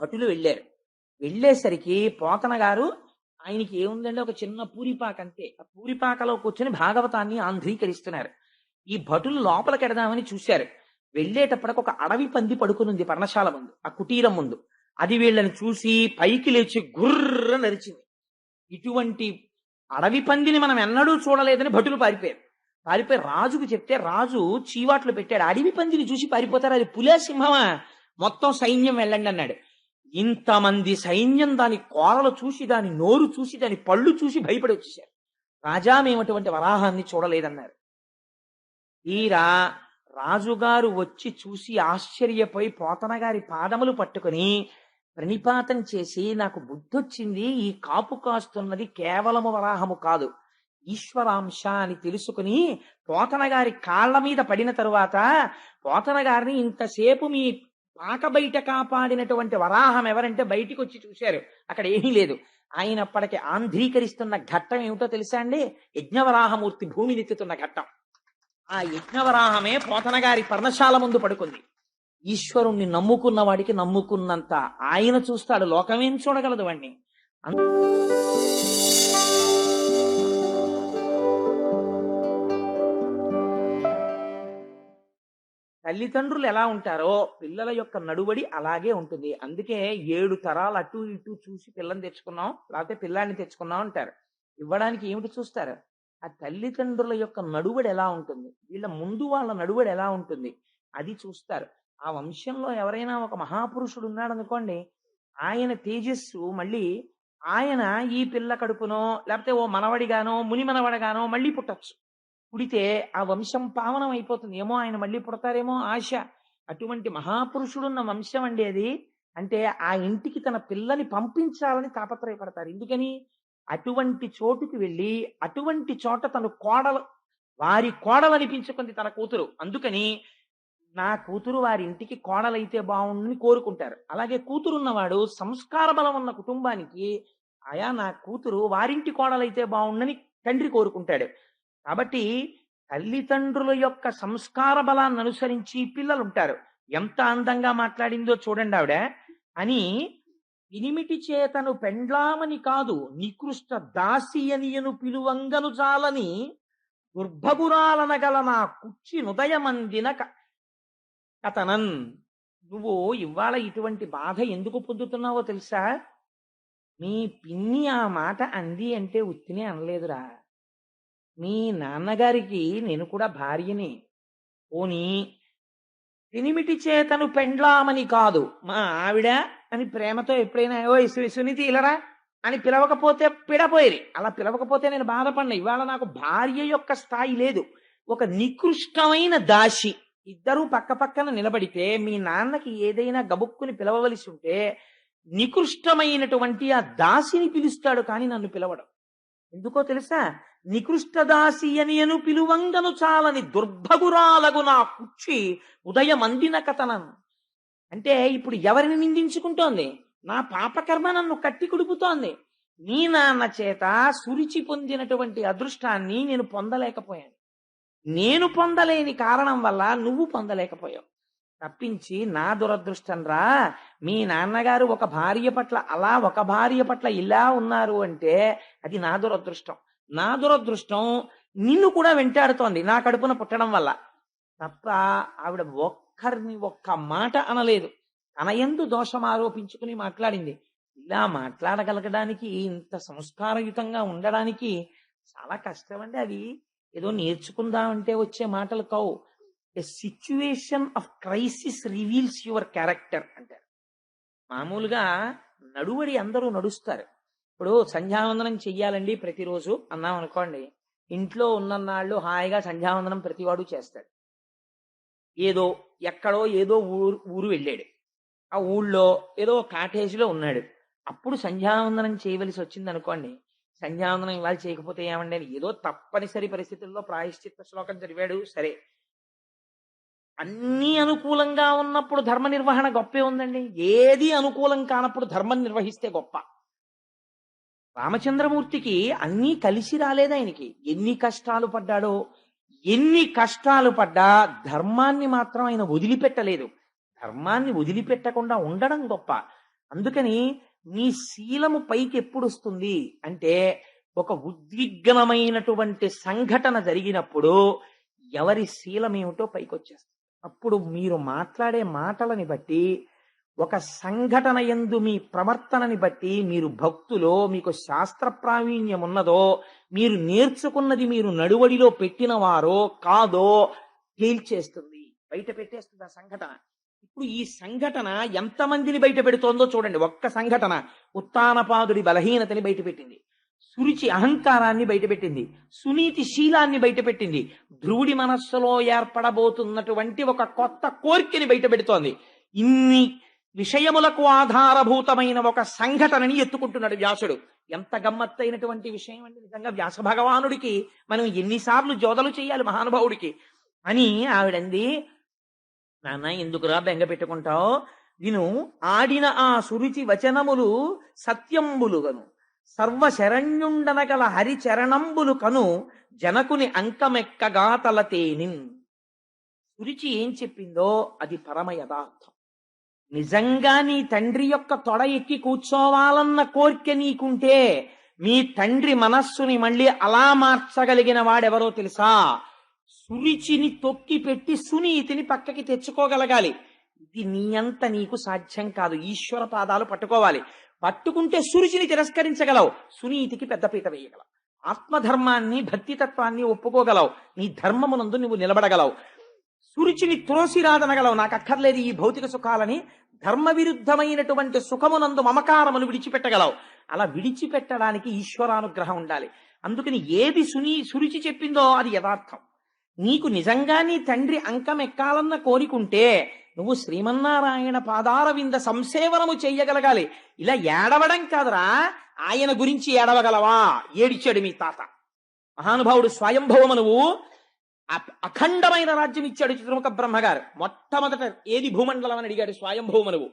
భటులు వెళ్ళారు. వెళ్ళేసరికి పోతన గారు ఆయనకి ఏముందంటే ఒక చిన్న పూరిపాక అంతే. ఆ పూరిపాకలో కూర్చొని భాగవతాన్ని ఆంధ్రీకరిస్తున్నారు. ఈ భటులు లోపలికి ఎడదామని చూశారు. వెళ్ళేటప్పటికి ఒక అడవి పంది పడుకునుంది పర్ణశాల ముందు ఆ కుటీరం ముందు. అది వీళ్ళని చూసి పైకి లేచి గుర్ర నరిచింది. ఇటువంటి అడవి పందిని మనం ఎన్నడూ చూడలేదని భటులు పారిపోయారు. పారిపోయి రాజుకు చెప్తే రాజు చీవాట్లు పెట్టాడు. అడవి పందిని చూసి పారిపోతారు. అది పులే సింహమా మొత్తం సైన్యం వెళ్ళండి అన్నాడు. ఇంతమంది సైన్యం దాని కోరలు చూసి దాని నోరు చూసి దాని పళ్ళు చూసి భయపడి రాజా మేము అటువంటి వరాహాన్ని చూడలేదన్నారు. తీరా రాజుగారు వచ్చి చూసి ఆశ్చర్యపోయి పోతన గారి పాదములు పట్టుకుని ప్రణిపాతం చేసి నాకు బుద్ధొచ్చింది ఈ కాపు కాస్తున్నది కేవలము వరాహము కాదు. ఈశ్వరాంశ అని తెలుసుకుని పోతన గారి కాళ్ళ మీద పడిన తరువాత పోతన గారిని ఇంతసేపు మీ పాక బయట కాపాడినటువంటి వరాహం ఎవరంటే బయటికి వచ్చి చూశారు. అక్కడ ఏమీ లేదు. ఆయన అప్పటికి ఆంధ్రీకరిస్తున్న ఘట్టం ఏమిటో తెలుసా అండి? యజ్ఞవరాహమూర్తి భూమినెత్తుతున్న ఘట్టం. ఆ యజ్ఞవరాహమే పోతనగారి పర్ణశాల ముందు పడుకుంది. ఈశ్వరుణ్ణి నమ్ముకున్న వాడికి నమ్ముకున్నంత ఆయన చూస్తాడు. లోకమేం చూడగలదు వాణ్ణి. తల్లిదండ్రులు ఎలా ఉంటారో పిల్లల యొక్క నడువడి అలాగే ఉంటుంది. అందుకే ఏడు తరాలు అటు ఇటు చూసి పిల్లని తెచ్చుకున్నాం లేకపోతే పిల్లాన్ని తెచ్చుకున్నాం అంటారు. ఇవ్వడానికి ఏమిటి చూస్తారు? ఆ తల్లిదండ్రుల యొక్క నడువడి ఎలా ఉంటుంది? వీళ్ళ ముందు వాళ్ళ నడువడి ఎలా ఉంటుంది? అది చూస్తారు. ఆ వంశంలో ఎవరైనా ఒక మహాపురుషుడు ఉన్నాడు అనుకోండి ఆయన తేజస్సు మళ్ళీ ఆయన ఈ పిల్ల కడుపునో లేకపోతే ఓ మనవడిగానో ముని మనవడగానో మళ్ళీ పుట్టచ్చు. పుడితే ఆ వంశం పావనం అయిపోతుంది. ఏమో ఆయన మళ్ళీ పుడతారేమో ఆశ. అటువంటి మహాపురుషుడున్న వంశం అండి అది. అంటే ఆ ఇంటికి తన పిల్లని పంపించాలని తాపత్రయపడతారు. ఎందుకని? అటువంటి చోటుకి వెళ్ళి అటువంటి చోట తను కోడలు వారి కోడలు అనిపించుకుంది తన కూతురు. అందుకని నా కూతురు వారి ఇంటికి కోడలైతే బాగుండని కోరుకుంటారు. అలాగే కూతురున్నవాడు సంస్కార బలం ఉన్న కుటుంబానికి ఆయా నా కూతురు వారింటి కోడలైతే బాగుండని తండ్రి కోరుకుంటాడు. కాబట్టి తల్లిదండ్రుల యొక్క సంస్కార బలాన్ని అనుసరించి పిల్లలు ఉంటారు ఎంత అందంగా మాట్లాడిందో చూడండి ఆవిడ. అని ఇనిమిటి చేతను పెండ్లామని కాదు నికృష్ట దాసి అనియను పిలువంగను చాలని దుర్భగురాలనగల నా కుచ్చి హృదయమందిన క- కథనన్ నువ్వు ఇవాళ ఇటువంటి బాధ ఎందుకు పొందుతున్నావో తెలుసా? మీ పిన్ని ఆ మాట అంది అంటే ఉత్తినే అనలేదురా. మీ నాన్నగారికి నేను కూడా భార్యని. పోనీ తినిమిటి చేతను పెండ్లామని కాదు. మా ఆవిడ అని ప్రేమతో ఎప్పుడైనా ఓ సు- సునీతి ఇలరా? అని పిలవకపోతే పిడపోయేది. అలా పిలవకపోతే నేను బాధపడిన. ఇవాళ నాకు భార్య యొక్క స్థాయి లేదు. ఒక నికృష్టమైన దాసి. ఇద్దరూ పక్క పక్కన నిలబడితే మీ నాన్నకి ఏదైనా గబుక్కుని పిలవవలసి ఉంటే నికృష్టమైనటువంటి ఆ దాసిని పిలుస్తాడు కానీ నన్ను పిలవడం. ఎందుకో తెలుసా? నికృష్ట దాసి అని అను పిలువంగను చాలని దుర్భగురాలగు నా కుచ్చి ఉదయమందిన కథనను అంటే ఇప్పుడు ఎవరిని నిందించుకుంటోంది? నా పాపకర్మ నన్ను కట్టి కుడుపుతోంది. నీ నాన్న చేత సురిచి పొందినటువంటి అదృష్టాన్ని నేను పొందలేకపోయాను. నేను పొందలేని కారణం వల్ల నువ్వు పొందలేకపోయావు. తప్పించి నా దురదృష్టం రా. మీ నాన్నగారు ఒక భార్య పట్ల అలా ఒక భార్య పట్ల ఇలా ఉన్నారు అంటే అది నా దురదృష్టం. నా దురదృష్టం నిన్ను కూడా వెంటాడుతోంది నా కడుపున పుట్టడం వల్ల. తప్ప ఆవిడ ఒక్కరిని ఒక్క మాట అనలేదు. తన ఎందు దోషం ఆరోపించుకుని మాట్లాడింది. ఇలా మాట్లాడగలగడానికి ఇంత సంస్కారయుతంగా ఉండడానికి చాలా కష్టం అండి అది. ఏదో నేర్చుకుందామంటే వచ్చే మాటలు కావు. A situation of crisis reveals your character అంటారు. మామూలుగా నడువడి అందరూ నడుస్తారు. ఇప్పుడు సంధ్యావందనం చెయ్యాలండి ప్రతిరోజు అన్నాం అనుకోండి. ఇంట్లో ఉన్ననాళ్ళు హాయిగా సంధ్యావందనం ప్రతివాడు చేస్తాడు. ఏదో ఎక్కడో ఏదో ఊరు ఊరు వెళ్ళాడు. ఆ ఊళ్ళో ఏదో కాటేజీలో ఉన్నాడు. అప్పుడు సంధ్యావందనం చేయవలసి వచ్చింది అనుకోండి సంధ్యావందనం ఇవాళ చేయకపోతే ఏమండి ఏదో తప్పనిసరి పరిస్థితుల్లో ప్రాయశ్చిత్త శ్లోకం చదివాడు సరే. అన్నీ అనుకూలంగా ఉన్నప్పుడు ధర్మ నిర్వహణ గొప్పే ఉందండి. ఏది అనుకూలం కానప్పుడు ధర్మం నిర్వహిస్తే గొప్ప. రామచంద్రమూర్తికి అన్నీ కలిసి రాలేదు ఆయనకి. ఎన్ని కష్టాలు పడ్డాడో ఎన్ని కష్టాలు పడ్డా ధర్మాన్ని మాత్రం ఆయన వదిలిపెట్టలేదు. ధర్మాన్ని వదిలిపెట్టకుండా ఉండడం గొప్ప. అందుకని నీ శీలము పైకి ఎప్పుడు వస్తుంది అంటే ఒక ఉద్విగ్నమైనటువంటి సంఘటన జరిగినప్పుడు ఎవరి శీలం ఏమిటో పైకి వచ్చేస్తుంది అప్పుడు మీరు మాట్లాడే మాటలని బట్టి ఒక సంఘటన ఎందు మీ ప్రవర్తనని బట్టి మీరు భక్తులో మీకు శాస్త్ర ప్రావీణ్యం ఉన్నదో మీరు నేర్చుకున్నది మీరు నడువడిలో పెట్టిన వారో కాదో తేల్చేస్తుంది. బయట పెట్టేస్తుంది ఆ సంఘటన. ఇప్పుడు ఈ సంఘటన ఎంతమందిని బయట పెడుతోందో చూడండి. ఒక్క సంఘటన ఉత్తానపాదుడి బలహీనతని బయటపెట్టింది సురుచి అహంకారాన్ని బయటపెట్టింది సునీతి శీలాన్ని బయటపెట్టింది ధ్రువుడి మనస్సులో ఏర్పడబోతున్నటువంటి ఒక కొత్త కోరికని బయటపెడుతోంది ఇన్ని విషయములకు ఆధారభూతమైన ఒక సంఘటనని ఎత్తుకుంటున్నాడు వ్యాసుడు. ఎంత గమ్మత్తైనటువంటి విషయం అండి. నిజంగా వ్యాస భగవానుడికి మనం ఎన్నిసార్లు జోదలు చేయాలి మహానుభావుడికి. అని ఆవిడంది నాన్న ఎందుకురా బెంగ పెట్టుకుంటావు? విను ఆడిన ఆ సురుచి వచనములు సత్యంబులుగను. సర్వశరణ్యుండనగల హరిచరణంబులు కను జనకుని అంకమెక్కగా తలతేనిన్ సురుచి ఏం చెప్పిందో అది పరమ యథార్థం నిజంగా నీ తండ్రి యొక్క తొడ ఎక్కి కూర్చోవాలన్న కోరిక నీకుంటే మీ తండ్రి మనస్సుని మళ్ళీ అలా మార్చగలిగిన వాడెవరో తెలుసా? సురిచిని తొక్కి పెట్టి సునీతిని పక్కకి తెచ్చుకోగలగాలి. ఇది నీ అంత నీకు సాధ్యం కాదు. ఈశ్వర పాదాలు పట్టుకోవాలి. పట్టుకుంటే సురుచిని తిరస్కరించగలవు. సునీతికి పెద్దపీట వేయగలవు. ఆత్మధర్మాన్ని భక్తితత్వాన్ని ఒప్పుకోగలవు. నీ ధర్మమునందు నువ్వు నిలబడగలవు. సురుచిని త్రోసిరాదనగలవు నాకు అక్కర్లేదు ఈ భౌతిక సుఖాలని. ధర్మ విరుద్ధమైనటువంటి సుఖమునందు మమకారమును విడిచిపెట్టగలవు. అలా విడిచిపెట్టడానికి ఈశ్వరానుగ్రహం ఉండాలి. అందుకని ఏది సుని సురుచి చెప్పిందో అది యథార్థం. నీకు నిజంగా నీ తండ్రి అంకం ఎక్కాలన్న కోరికుంటే నువ్వు శ్రీమన్నారాయణ పాదార వింద సంసేవనము చెయ్యగలగాలి. ఇలా ఏడవడం కాదురా. ఆయన గురించి ఏడవగలవా? ఏడిచాడు మీ తాత. మహానుభావుడు స్వయంభవము నువ్వు అఖండమైన రాజ్యం ఇచ్చాడు చిత్రముఖ బ్రహ్మగారు. మొట్టమొదట ఏది భూమండలం అని అడిగాడు స్వయంభూమనువు.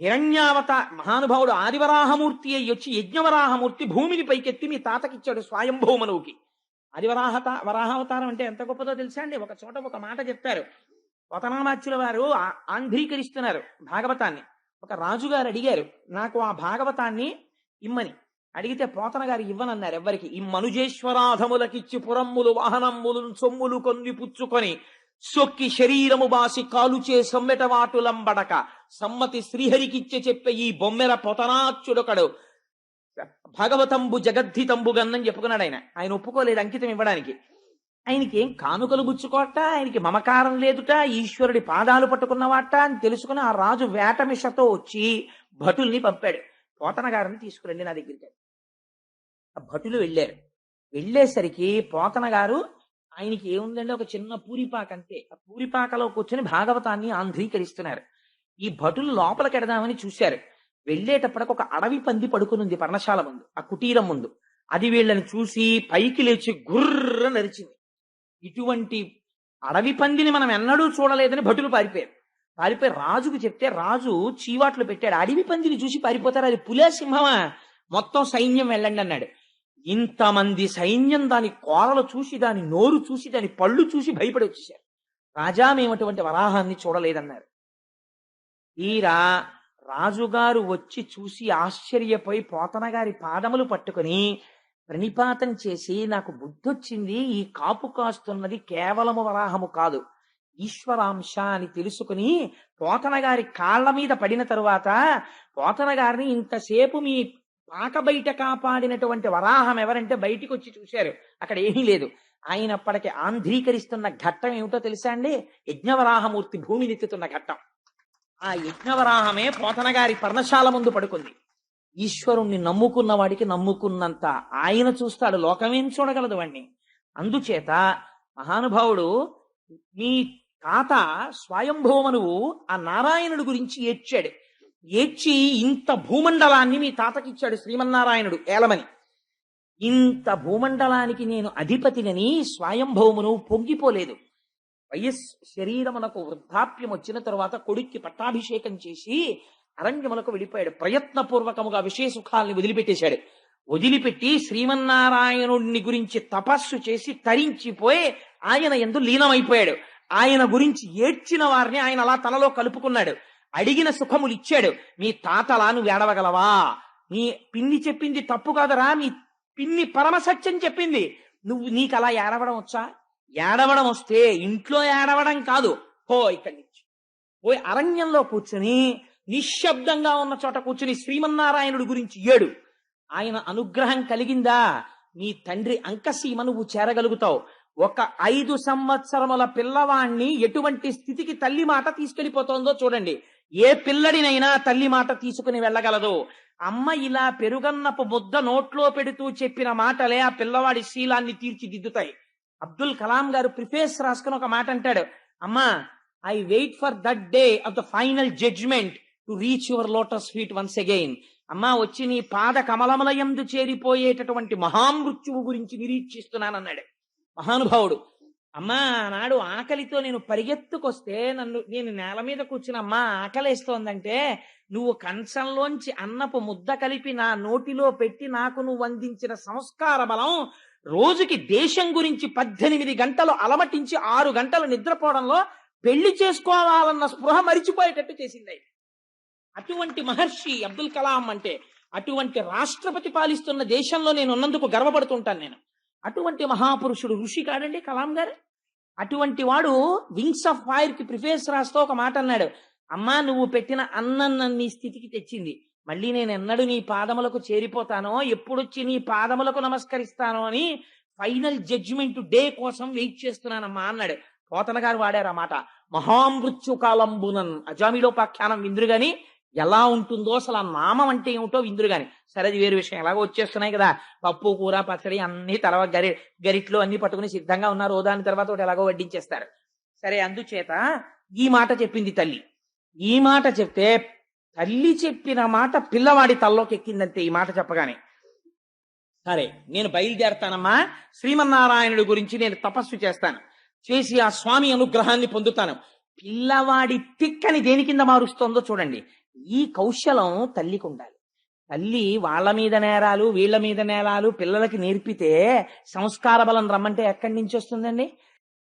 హిరణ్యావత మహానుభావుడు ఆదివరాహమూర్తి అయ్యి వచ్చి యజ్ఞవరాహమూర్తి భూమిని పైకెత్తి మీ తాతకిచ్చాడు స్వయంభూమనువుకి. ఆదివరాహత వరాహావతారం అంటే ఎంత గొప్పదో తెలుసా అండి? ఒక చోట ఒక మాట చెప్తారు పోతనామాచ్యుల వారు ఆ- ఆంధ్రీకరిస్తున్నారు భాగవతాన్ని. ఒక రాజుగారు అడిగారు నాకు ఆ భాగవతాన్ని ఇమ్మని. అడిగితే పోతన గారు ఇవ్వనన్నారు ఎవ్వరికి. ఈ మనుజేశ్వరాధములకిచ్చి పురమ్ములు వాహనమ్ములు సొమ్ములు కొన్ని పుచ్చుకొని సొక్కి శరీరము బాసి కాలుచే సొమ్మెట వాటులంబడక సమ్మతి శ్రీహరికిచ్చే చెప్పే ఈ బొమ్మెర పొతనాచ్యుడొకడు భగవతంబు జగద్ధితంబు గన్నని చెప్పుకున్నాడు ఆయన. ఆయన ఒప్పుకోలేదు అంకితం ఇవ్వడానికి. ఆయనకి ఏం కానుకలు గుచ్చుకోట ఆయనకి మమకారం లేదుట? ఈశ్వరుడి పాదాలు పట్టుకున్నవాట? అని తెలుసుకుని ఆ రాజు వేటమిషతో వచ్చి భటుల్ని పంపాడు. పోతన గారిని తీసుకురండి నా దగ్గరికి. ఆ భటులు వెళ్ళారు. వెళ్ళేసరికి పోతన గారు ఆయనకి ఏముందంటే ఒక చిన్న పూరిపాక అంతే. ఆ పూరిపాకలో కూర్చొని భాగవతాన్ని ఆంధ్రీకరిస్తున్నారు. ఈ భటులు లోపలికి ఎడదామని చూశారు. వెళ్ళేటప్పటికి ఒక అడవి పంది పడుకునుంది పర్ణశాల ముందు ఆ కుటీరం ముందు. అది వీళ్ళని చూసి పైకి లేచి గుర్ర నరిచింది. ఇటువంటి అడవి పందిని మనం ఎన్నడూ చూడలేదని భటులు పారిపోయారు. పారిపోయి రాజుకు చెప్తే రాజు చీవాట్లు పెట్టాడు. అడవి పందిని చూసి పారిపోతారు. అది పులే సింహమా మొత్తం సైన్యం వెళ్ళండి అన్నాడు. ఇంతమంది సైన్యం దాని కోరలు చూసి దాని నోరు చూసి దాని పళ్ళు చూసి భయపడి వచ్చేసారు రాజా మేము అటువంటి వరాహాన్ని చూడలేదన్నారు. తీరా రాజుగారు వచ్చి చూసి ఆశ్చర్యపోయి పోతనగారి పాదములు పట్టుకొని ప్రణిపాతం చేసి నాకు బుద్ధొచ్చింది ఈ కాపు కాస్తున్నది కేవలము వరాహము కాదు. ఈశ్వరాంశ అని తెలుసుకుని పోతనగారి కాళ్ళ మీద పడిన తరువాత పోతనగారిని ఇంతసేపు మీ పాక బయట కాపాడినటువంటి వరాహం ఎవరంటే బయటికి వచ్చి చూశారు. అక్కడ ఏమీ లేదు. ఆయనప్పటికి ఆంధ్రీకరిస్తున్న ఘట్టం ఏమిటో తెలుసా అండి? యజ్ఞవరాహమూర్తి భూమిని ఎత్తుతున్న ఘట్టం. ఆ యజ్ఞవరాహమే పోతన గారి పర్ణశాల ముందు పడుకుంది. ఈశ్వరుణ్ణి నమ్ముకున్న వాడికి నమ్ముకున్నంత ఆయన చూస్తాడు. లోకమేం చూడగలదు వాణ్ణి. అందుచేత మహానుభావుడు మీ తాత స్వయంభవమనువు ఆ నారాయణుడు గురించి ఏడ్చాడు. ఏడ్చి ఇంత భూమండలాన్ని మీ తాతకిచ్చాడు శ్రీమన్నారాయణుడు ఏలమని. ఇంత భూమండలానికి నేను అధిపతినని స్వయంభవమును పొంగిపోలేదు. వయస్ శరీరమునకు వృద్ధాప్యం వచ్చిన తరువాత కొడుక్కి పట్టాభిషేకం చేసి అరణ్యములకు వెళ్ళిపోయాడు. ప్రయత్నపూర్వకముగా విషయ సుఖాల్ని వదిలిపెట్టేశాడు. వదిలిపెట్టి శ్రీమన్నారాయణుడిని గురించి తపస్సు చేసి తరించిపోయి ఆయన ఎందు లీనమైపోయాడు. ఆయన గురించి ఏడ్చిన వారిని ఆయన అలా తనలో కలుపుకున్నాడు. అడిగిన సుఖములు ఇచ్చాడు. మీ తాతలా నువ్వు ఏడవగలవా? నీ పిన్ని చెప్పింది తప్పు కాదురా మీ పిన్ని పరమసత్యం చెప్పింది. నువ్వు నీకు అలా ఏడవడం వచ్చా? ఏడవడం వస్తే ఇంట్లో ఏడవడం కాదు. పో ఇక్కడి నుంచి. పోయి అరణ్యంలో కూర్చుని నిశ్శబ్దంగా ఉన్న చోట కూర్చుని శ్రీమన్నారాయణుడి గురించి ఏడు. ఆయన అనుగ్రహం కలిగిందా? నీ తండ్రి అంకసీమ నువ్వు చేరగలుగుతావు. ఒక ఐదు సంవత్సరముల పిల్లవాణ్ణి ఎటువంటి స్థితికి తల్లి మాట తీసుకెళ్ళిపోతోందో చూడండి. ఏ పిల్లడినైనా తల్లి మాట తీసుకుని వెళ్ళగలదు. అమ్మ ఇలా పెరుగన్నపు ముద్ద నోట్లో పెడుతూ చెప్పిన మాటలే ఆ పిల్లవాడి శీలాన్ని తీర్చిదిద్దుతాయి. అబ్దుల్ కలాం గారు ప్రిఫేస్ రాసుకుని ఒక మాట అంటాడు. అమ్మా I wait for that day of the final judgement to reach your lotus feet once again. అమ్మా వచ్చి నీ పాద కమలమలయందు చేరిపోయేటటువంటి మహామృత్యువు గురించి నిరీక్షిస్తున్నానన్నాడు. మహానుభావుడు అమ్మా నాడు ఆకలితో నేను పరిగెత్తుకొస్తే నన్ను నేను నేల మీద కూర్చుని అమ్మా ఆకలేస్తోందంటే నువ్వు కంచంలోంచి అన్నపు ముద్ద కలిపి నా నోటిలో పెట్టి నాకు నువ్వు అందించిన సంస్కార బలం రోజుకి దేశం గురించి పద్దెనిమిది గంటలు అలమటించి ఆరు గంటలు నిద్రపోవడంలో పెళ్ళి చేసుకోవాలన్న స్పృహ మరిచిపోయేటట్టు చేసింది అటువంటి మహర్షి అబ్దుల్ కలాం అంటే అటువంటి రాష్ట్రపతి పాలిస్తున్న దేశంలో నేను ఉన్నందుకు గర్వపడుతుంటాను నేను. అటువంటి మహాపురుషుడు ఋషి కాడండి కలాం గారు. అటువంటి వాడు వింగ్స్ ఆఫ్ ఫైర్కి ప్రిఫేస్ రాస్తూ ఒక మాట అన్నాడు. అమ్మా నువ్వు పెట్టిన అన్నం నన్ను ఈ స్థితికి తెచ్చింది. మళ్ళీ నేను ఎన్నడూ నీ పాదములకు చేరిపోతానో ఎప్పుడొచ్చి నీ పాదములకు నమస్కరిస్తానో అని ఫైనల్ జడ్జిమెంట్ డే కోసం వెయిట్ చేస్తున్నానమ్మా అన్నాడు. పోతన గారు వాడారు ఆ మాట. మహామృత్యుకాలంబునన్. అజామిలోపాఖ్యానం విందురు గాని ఎలా ఉంటుందో అసలు ఆ నామం అంటే ఏమిటో విందురు కానీ సరే అది వేరు విషయం. ఎలాగో వచ్చేస్తున్నాయి కదా. పప్పు కూర పచ్చడి అన్ని తర్వాత గరి గరిట్లో అన్ని పట్టుకుని సిద్ధంగా ఉన్నారు దాని తర్వాత ఒకటి ఎలాగో వడ్డించేస్తారు. సరే అందుచేత ఈ మాట చెప్పింది తల్లి. ఈ మాట చెప్తే తల్లి చెప్పిన మాట పిల్లవాడి తల్లోకి ఎక్కిందంటే ఈ మాట చెప్పగానే. సరే నేను బయలుదేరతానమ్మా. శ్రీమన్నారాయణుడి గురించి నేను తపస్సు చేస్తాను. చేసి ఆ స్వామి అనుగ్రహాన్ని పొందుతాను. పిల్లవాడి తిక్కని దేని కింద మారుస్తోందో చూడండి. ఈ కౌశలం తల్లికి ఉండాలి తల్లి వాళ్ళ మీద నేరాలు వీళ్ళ మీద నేరాలు పిల్లలకి నేర్పితే సంస్కార బలం రమ్మంటే ఎక్కడి నుంచి వస్తుందండి?